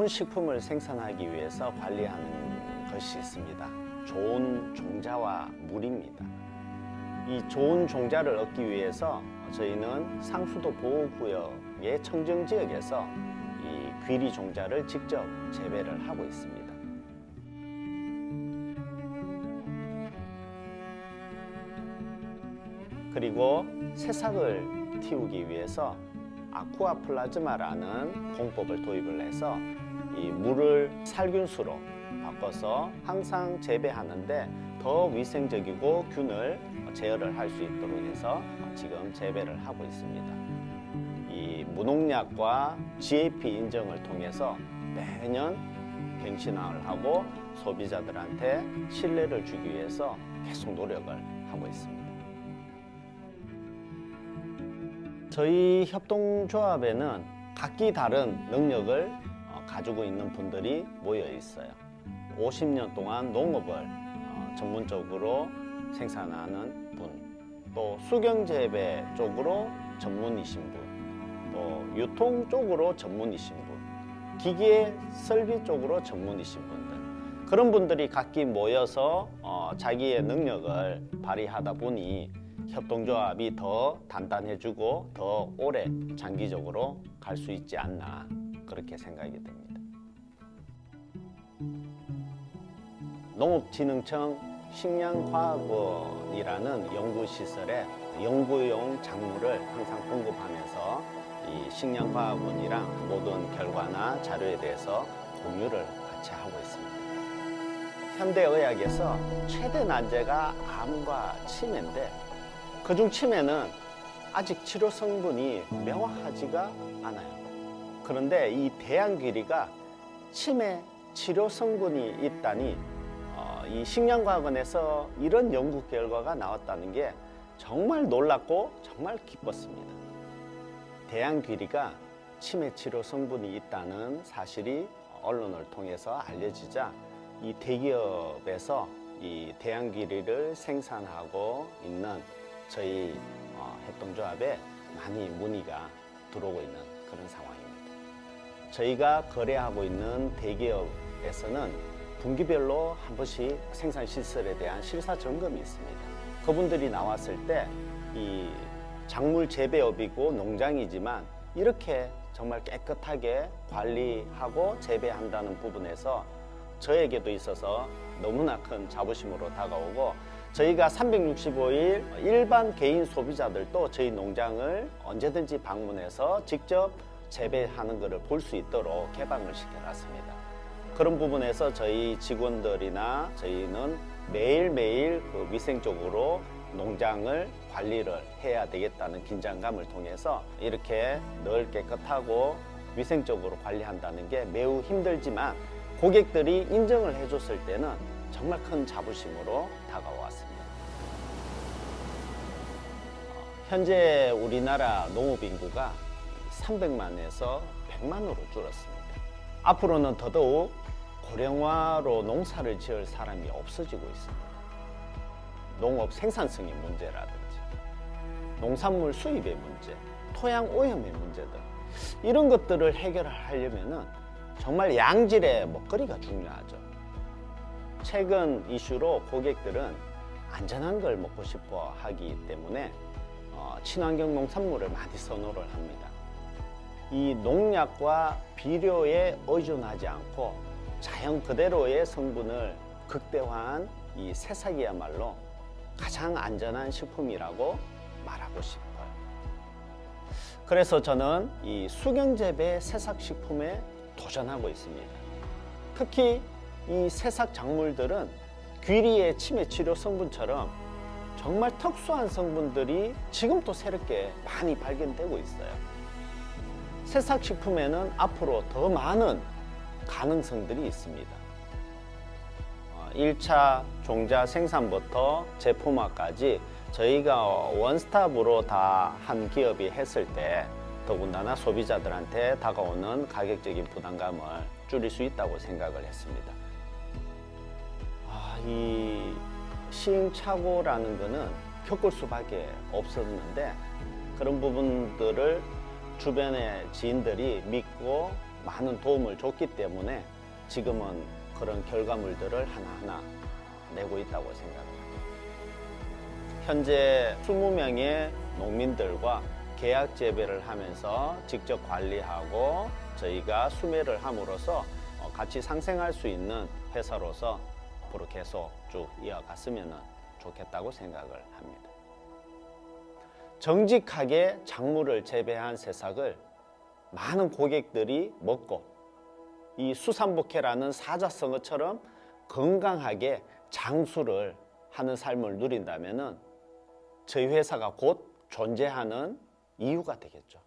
좋은 식품을 생산하기 위해서 관리하는 것이 있습니다. 좋은 종자와 물입니다. 이 좋은 종자를 얻기 위해서 저희는 상수도 보호구역의 청정 지역에서 이 귀리 종자를 직접 재배를 하고 있습니다. 그리고 새싹을 틔우기 위해서 아쿠아 플라즈마라는 공법을 도입을 해서 이 물을 살균수로 바꿔서 항상 재배하는데 더 위생적이고 균을 제어를 할 수 있도록 해서 지금 재배를 하고 있습니다. 이 무농약과 GAP 인정을 통해서 매년 갱신화를 하고 소비자들한테 신뢰를 주기 위해서 계속 노력을 하고 있습니다. 저희 협동조합에는 각기 다른 능력을 어, 가지고 있는 분들이 모여 있어요. 50년 동안 농업을 어, 전문적으로 생산하는 분, 또 수경재배 쪽으로 전문이신 분, 또 유통 쪽으로 전문이신 분, 기계 설비 쪽으로 전문이신 분들 그런 분들이 각기 모여서 어, 자기의 능력을 발휘하다 보니 협동조합이 더 단단해지고 더 오래 장기적으로 갈 수 있지 않나 그렇게 생각이 듭니다. 농업진흥청 식량과학원이라는 연구시설에 연구용 작물을 항상 공급하면서 이 식량과학원이랑 모든 결과나 자료에 대해서 공유를 같이 하고 있습니다. 현대의학에서 최대 난제가 암과 치매인데 그중 치매는 아직 치료 성분이 명확하지가 않아요. 그런데 이 대양귀리가 치매 치료 성분이 있다니 어, 이 식량과학원에서 이런 연구 결과가 나왔다는 게 정말 놀랍고 정말 기뻤습니다. 대양귀리가 치매 치료 성분이 있다는 사실이 언론을 통해서 알려지자 이 대기업에서 이 대양귀리를 생산하고 있는 저희 어, 협동조합에 많이 문의가 들어오고 있는 그런 상황입니다. 저희가 거래하고 있는 대기업에서는 분기별로 한 번씩 생산 시설에 대한 실사 점검이 있습니다. 그분들이 나왔을 때 이 작물 재배업이고 농장이지만 이렇게 정말 깨끗하게 관리하고 재배한다는 부분에서 저에게도 있어서 너무나 큰 자부심으로 다가오고 저희가 365일 일반 개인 소비자들도 저희 농장을 언제든지 방문해서 직접 재배하는 것을 볼 수 있도록 개방을 시켜놨습니다. 그런 부분에서 저희 직원들이나 저희는 매일매일 그 위생 적으로 농장을 관리를 해야 되겠다는 긴장감을 통해서 이렇게 늘 깨끗하고 위생적으로 관리한다는 게 매우 힘들지만 고객들이 인정을 해줬을 때는 정말 큰 자부심으로 다가왔습니다. 어, 현재 우리나라 농업 인구가 300만에서 100만으로 줄었습니다. 앞으로는 더더욱 고령화로 농사를 지을 사람이 없어지고 있습니다. 농업 생산성의 문제라든지 농산물 수입의 문제, 토양 오염의 문제들 이런 것들을 해결하려면은 정말 양질의 먹거리가 중요하죠. 최근 이슈로 고객들은 안전한 걸 먹고 싶어 하기 때문에 어, 친환경 농산물을 많이 선호를 합니다. 이 농약과 비료에 의존하지 않고 자연 그대로의 성분을 극대화한 이 새싹이야말로 가장 안전한 식품이라고 말하고 싶어요. 그래서 저는 이 수경재배 새싹식품에 도전하고 있습니다. 특히 이 새싹 작물들은 귀리의 치매 치료 성분처럼 정말 특수한 성분들이 지금 또 새롭게 많이 발견되고 있어요. 새싹 식품에는 앞으로 더 많은 가능성들이 있습니다. 어, 1차 종자 생산부터 제품화까지 저희가 원스톱으로 다 한 기업이 했을 때 더군다나 소비자들한테 다가오는 가격적인 부담감을 줄일 수 있다고 생각을 했습니다. 아, 이 시행착오라는 거는 겪을 수밖에 없었는데 그런 부분들을 주변의 지인들이 믿고 많은 도움을 줬기 때문에 지금은 그런 결과물들을 하나하나 내고 있다고 생각합니다. 현재 20명의 농민들과 계약 재배를 하면서 직접 관리하고 저희가 수매를 함으로써 어, 같이 상생할 수 있는 회사로서 앞으로 계속 쭉 이어갔으면 좋겠다고 생각을 합니다. 정직하게 작물을 재배한 새싹을 많은 고객들이 먹고 이 수산복해라는 사자성어처럼 건강하게 장수를 하는 삶을 누린다면은 저희 회사가 곧 존재하는 이유가 되겠죠.